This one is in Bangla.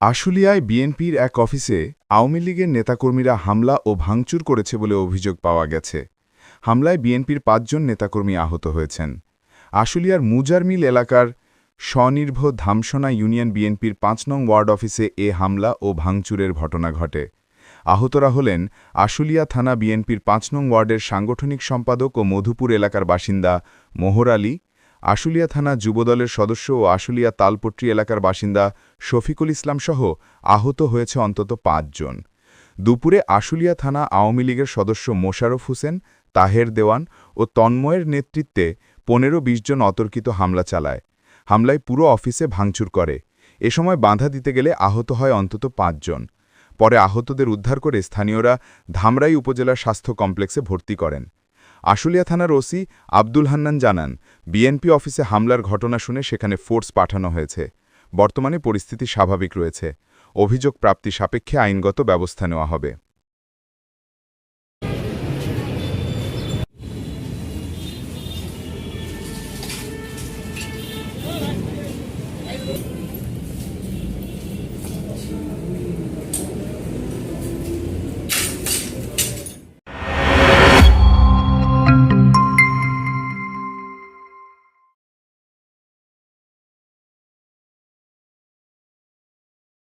আশুলিয়ায় বিএনপির এক অফিসে আওয়ামী লীগের নেতাকর্মীরা হামলা ও ভাঙচুর করেছে বলে অভিযোগ পাওয়া গেছে। হামলায় বিএনপির পাঁচজন নেতাকর্মী আহত হয়েছেন। আশুলিয়ার মুজারমিল এলাকার স্বনির্ভ ধামসোনা ইউনিয়ন বিএনপির পাঁচ নং ওয়ার্ড অফিসে এ হামলা ও ভাঙচুরের ঘটনা ঘটে। আহতরা হলেন আশুলিয়া থানা বিএনপির পাঁচ নং ওয়ার্ডের সাংগঠনিক সম্পাদক ও মধুপুর এলাকার বাসিন্দা মোহর আলী আশুলিয়া থানা যুবদলের সদস্য ও আশুলিয়া তালপট্রি এলাকার বাসিন্দা শফিকুল ইসলাম সহ আহত হয়েছে অন্তত পাঁচজন। দুপুরে আশুলিয়া থানা আওয়ামী লীগের সদস্য মোশারফ হোসেন, তাহের দেওয়ান ও তন্ময়ের নেতৃত্বে পনেরো বিশ জন অতর্কিত হামলা চালায়। হামলায় পুরো অফিসে ভাঙচুর করে। এ সময় বাঁধা দিতে গেলে আহত হয় অন্তত পাঁচজন। পরে আহতদের উদ্ধার করে স্থানীয়রা ধামরাই উপজেলা স্বাস্থ্য কমপ্লেক্সে ভর্তি করেন। আশুলিয়া থানার ওসি আব্দুল হান্নান জানান, বিএনপি অফিসে হামলার ঘটনা শুনে সেখানে ফোর্স পাঠানো হয়েছে। বর্তমানে পরিস্থিতি স্বাভাবিক রয়েছে। অভিযোগ প্রাপ্তি সাপেক্ষে আইনগত ব্যবস্থা নেওয়া হবে।